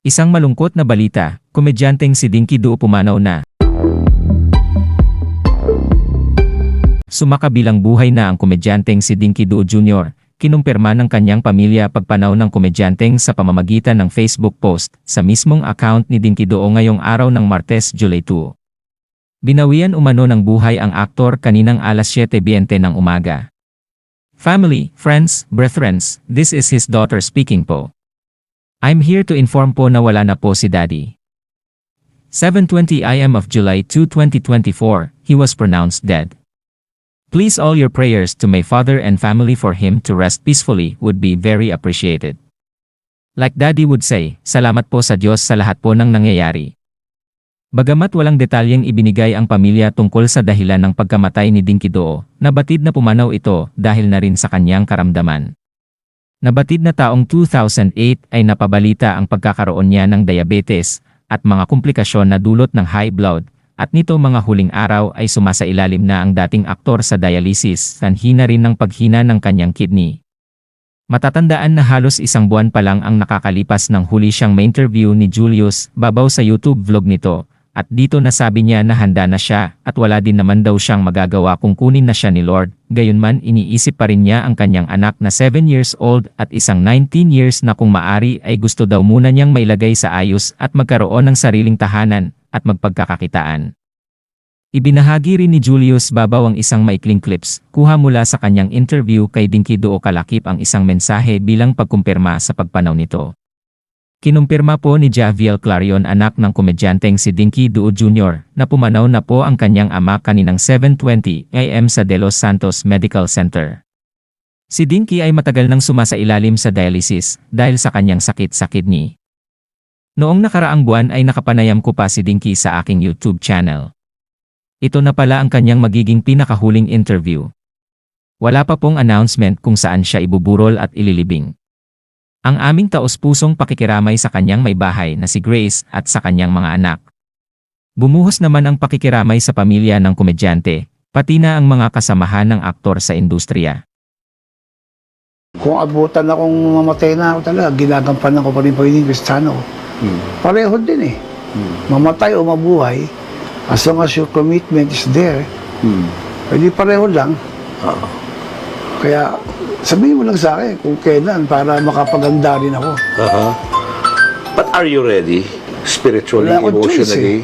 Isang malungkot na balita, komedyanteng si Dinky Doo pumanaw na. Sumakabilang buhay na ang komedyanteng si Dinky Doo Jr., kinumpirma ng kanyang pamilya pagpanaw ng komedyanteng sa pamamagitan ng Facebook post sa mismong account ni Dinky Doo ngayong araw ng Martes, July 2. Binawian umano ng buhay ang aktor kaninang alas 7.20 ng umaga. Family, friends, brethrens, this is his daughter speaking po. I'm here to inform po na wala na po si Daddy. 7.20 am of July 2, 2024, he was pronounced dead. Please all your prayers to my father and family for him to rest peacefully would be very appreciated. Like Daddy would say, salamat po sa Diyos sa lahat po ng nangyayari. Bagamat walang detalyeng ibinigay ang pamilya tungkol sa dahilan ng pagkamatay ni Dinky Doo, nabatid na pumanaw ito dahil na rin sa kanyang karamdaman. Nabatid na taong 2008 ay napabalita ang pagkakaroon niya ng diabetes at mga komplikasyon na dulot ng high blood at nito mga huling araw ay sumasailalim na ang dating aktor sa dialysis sanhi na rin ng paghina ng kanyang kidney. Matatandaan na halos isang buwan pa lang ang nakakalipas ng huli siyang may interview ni Julius babaw sa YouTube vlog nito at dito nasabi niya na handa na siya at wala din naman daw siyang magagawa kung kunin na siya ni Lord. Gayunman iniisip pa rin niya ang kanyang anak na 7 years old at isang 19 years na kung maari ay gusto daw muna niyang mailagay sa ayos at magkaroon ng sariling tahanan at magpagkakakitaan. Ibinahagi rin ni Julius Babaw ang isang maikling clips, kuha mula sa kanyang interview kay Dinky Doo Kalakip ang isang mensahe bilang pagkumpirma sa pagpanaw nito. Kinumpirma po ni Javier Clarion anak ng komedyanteng si Dinky Doo Jr. na pumanaw na po ang kanyang ama kaninang 7.20 am sa De Los Santos Medical Center. Si Dinky ay matagal nang sumasailalim sa dialysis dahil sa kanyang sakit sa kidney. Noong nakaraang buwan ay nakapanayam ko pa si Dinky sa aking YouTube channel. Ito na pala ang kanyang magiging pinakahuling interview. Wala pa pong announcement kung saan siya ibuburol at ililibing. Ang aming taos-pusong pakikiramay sa kanyang may bahay na si Grace at sa kanyang mga anak. Bumuhos naman ang pakikiramay sa pamilya ng komedyante, pati na ang mga kasamahan ng aktor sa industriya. Kung abutan akong mamatay na ako talaga, ginagampanan ko pa rin pagiging Kristiyano. Hmm. Pareho din eh. Hmm. Mamatay o mabuhay, as long as your commitment is there, Hmm. pwede pareho lang. Oo. Kaya sabihin mo lang sa akin kung kailan para makapaganda rin ako. Aha. But are you ready? Spiritually, Wala akong choice emotionally?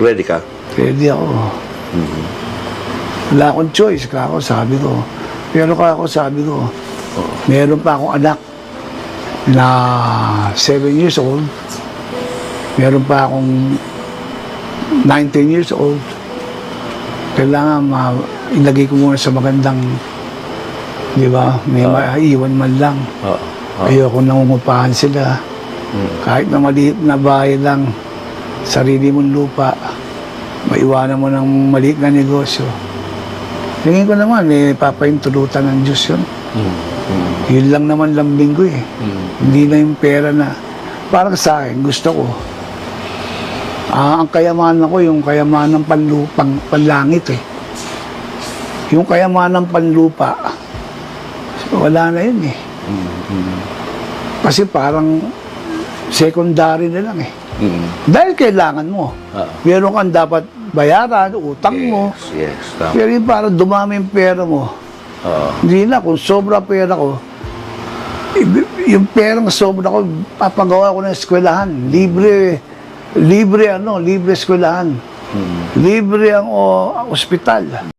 Ready ka? Pwede ako. Mm-hmm. Wala akong choice, ka ako sabi ko. Pero ka ako sabi ko, Oo. meron pa akong anak na 7 years old. Meron pa akong 19 years old. Kailangan ma ilagay ko muna sa magandang, di ba, may Oo. maiwan man lang. Oo. Oo. Ayoko nangungupahan sila. Mm. Kahit na maliit na bahay lang, sarili mong lupa, maiwanan mo ng maliit na negosyo. Tingin ko naman, eh, papahintulutan ng Diyos yun. Mm. Mm. Yun lang naman lambing ko eh. Mm. Hindi na yung pera na, parang sa akin, gusto ko. Ah, ang kayamanan ko, yung kayamanan panlupang, panlangit eh. Yung kayamanan panlupa, wala na yun eh. Mm. Mm. Kasi parang secondary na lang eh. Mm. Dahil kailangan mo. Oo. Meron kang dapat bayaran, utang mo. Yes, yes. Tama. Pero yung para dumami yung pera mo, Oo. hindi na, kung sobra pera ko, yung perang sobra ko, papagawa ko ng eskwelahan. Libre, libre ano, libre eskwelahan. Mm. Libre ang o, ospital.